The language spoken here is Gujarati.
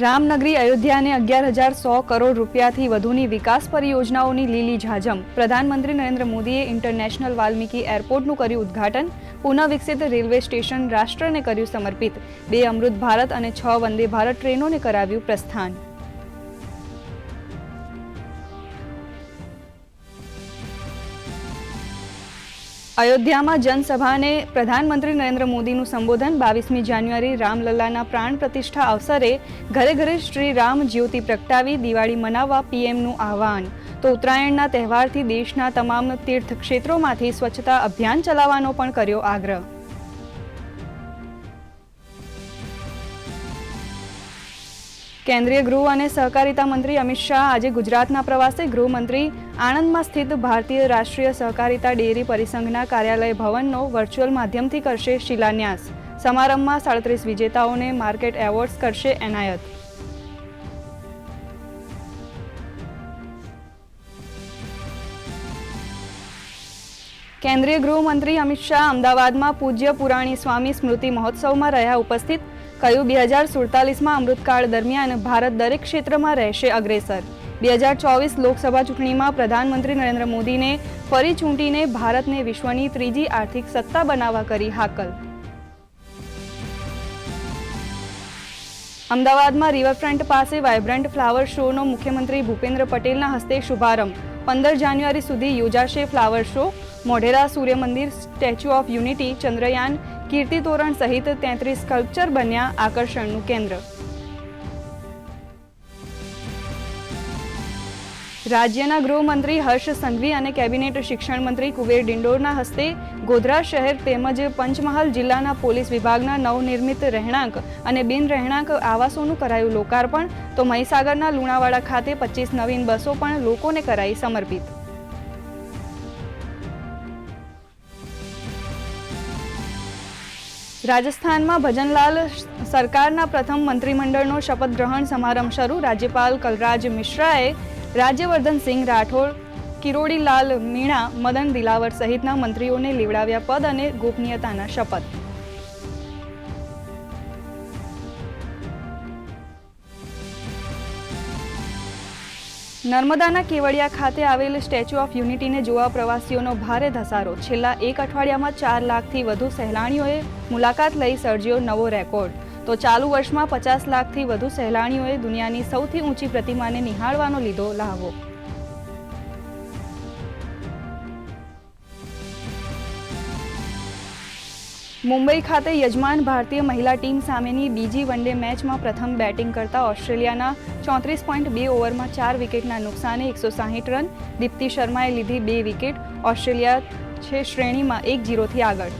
રામનગરી અયોધ્યાને અગિયાર હજાર સો કરોડ રૂપિયાથી વધુની વિકાસ પરિયોજનાઓની લીલી ઝાઝમ. પ્રધાનમંત્રી નરેન્દ્ર મોદીએ ઇન્ટરનેશનલ વાલ્મીકી એરપોર્ટનું કર્યું ઉદ્ઘાટન. પુનઃવિકસિત રેલવે સ્ટેશન રાષ્ટ્રને કર્યું સમર્પિત. બે અમૃત ભારત અને છ વંદે ભારત ટ્રેનોને કરાવ્યું પ્રસ્થાન. અયોધ્યામાં જનસભાને પ્રધાનમંત્રી નરેન્દ્ર મોદીનું સંબોધન બાવીસમી જાન્યુઆરી રામલલ્લાના પ્રાણ પ્રતિષ્ઠા અવસરે ઘરે ઘરે શ્રી રામ જ્યોતિ પ્રગટાવી દિવાળી મનાવવા પીએમનું આહવાન. તો ઉત્તરાયણના તહેવારથી દેશના તમામ તીર્થક્ષેત્રોમાંથી સ્વચ્છતા અભિયાન ચલાવવાનો પણ કર્યો આગ્રહ. કેન્દ્રીય ગૃહ અને સહકારિતા મંત્રી અમિત શાહ આજે ગુજરાતના પ્રવાસે ગૃહમંત્રી આણંદમાં સ્થિત ભારતીય રાષ્ટ્રીય સહકારિતા ડેરી પરિસંઘના કાર્યાલય ભવનનો વર્ચ્યુઅલ માધ્યમથી કરશે શિલાન્યાસ. સમારંભમાં સાડત્રીસ વિજેતાઓને માર્કેટ એવોર્ડ્સ કરશે એનાયત. કેન્દ્રીય ગૃહમંત્રી અમિત શાહ અમદાવાદમાં પૂજ્ય પુરાણી સ્વામી સ્મૃતિ મહોત્સવમાં રહ્યા ઉપસ્થિત કહ્યું, બે હજાર સુડતાલીસમાં અમૃતકાળ દરમિયાન ભારત દરેક ક્ષેત્રમાં રહેશે અગ્રેસર. બે હજાર ચોવીસ લોકસભા ચૂંટણીમાં પ્રધાનમંત્રી નરેન્દ્ર મોદીને ફરી ચૂંટીને ભારતને વિશ્વની ત્રીજી આર્થિક સત્તા બનાવવા કરી હાકલ. અમદાવાદમાં રિવરફ્રન્ટ પાસે વાયબ્રન્ટ ફ્લાવર શોનો મુખ્યમંત્રી ભૂપેન્દ્ર પટેલના હસ્તે શુભારંભ. પંદર જાન્યુઆરી સુધી યોજાશે ફ્લાવર શો. મોઢેરા સૂર્ય મંદિર statue of unity Chandrayaan Kirti Toran સહિત તેત્રીસ સ્કલ્પચર બન્યા આકર્ષણનું કેન્દ્ર. રાજ્યના ગૃહમંત્રી હર્ષ સંઘવી અને કેબિનેટ શિક્ષણ મંત્રી કુબેર ડિંડોરના હસ્તે ગોધરા શહેર તેમજ પંચમહાલ જિલ્લાના પોલીસ વિભાગના નવનિર્મિત રહેણાંક અને બિન રહેણાંક આવાસોનું કરાયું લોકાર્પણ તો મહીસાગરના લુણાવાડા ખાતે પચીસ નવીન બસો પણ લોકોને કરાઈ સમર્પિત. રાજસ્થાનમાં ભજનલાલ સરકારના પ્રથમ મંત્રીમંડળનો શપથ ગ્રહણ સમારંભ શરૂ. રાજ્યપાલ કલરાજ મિશ્રાએ રાજ્યવર્ધનસિંહ રાઠોડ, કિરોડીલાલ મીણા, મદન દિલાવર સહિતના મંત્રીઓને લેવડાવ્યા પદ અને ગોપનીયતાના શપથ. નર્મદાના કેવડિયા ખાતે આવેલ સ્ટેચ્યુ ઓફ યુનિટીને જોવા પ્રવાસીઓનો ભારે ધસારો. છેલ્લા એક અઠવાડિયામાં ચાર લાખથી વધુ સહેલાણીઓએ મુલાકાત લઈ સર્જ્યો નવો રેકોર્ડ. તો ચાલુ વર્ષમાં પચાસ લાખથી વધુ સહેલાણીઓએ દુનિયાની સૌથી ઊંચી પ્રતિમાને નિહાળવાનો લીધો લહાવો. મુંબઈ ખાતે યજમાન ભારતીય મહિલા ટીમ સામેની બીજી વનડે મેચમાં પ્રથમ બેટિંગ કરતા ઓસ્ટ્રેલિયાના ચોત્રીસ પોઈન્ટ બે ઓવરમાં ચાર વિકેટના નુકસાને એકસો સાહીઠ રન દીપ્તિ શર્માએ લીધી બે વિકેટ. ઓસ્ટ્રેલિયા છે શ્રેણીમાં એક જીરોથી આગળ.